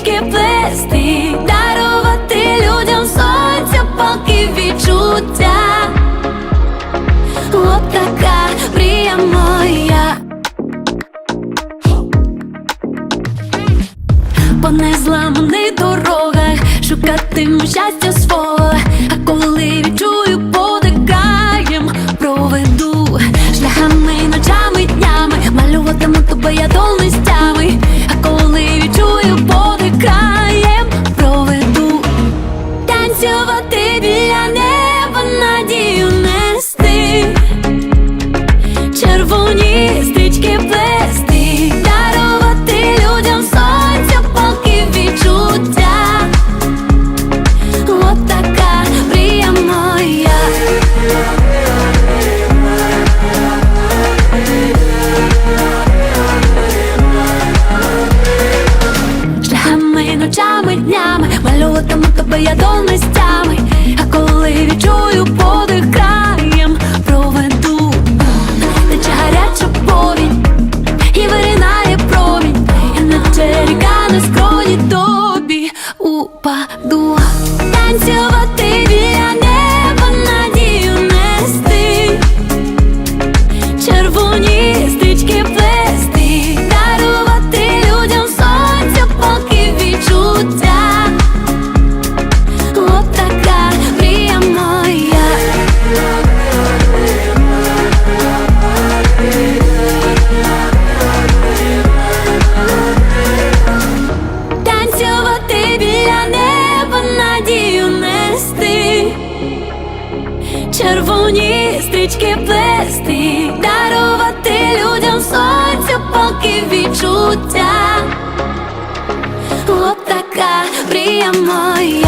стрічки плести, дарувати людям сонця, палки відчуття. От така мрія моя. По незламаних дорогах шукатиму щастя свого, а коли відчую подикаєм, проведу шляхами ночами, днями, малюватиму тебе я до листя. Квітами, кабаядон листями червоні стрічки плести, дарувати людям сонця, палки відчуття. От така мрія моя.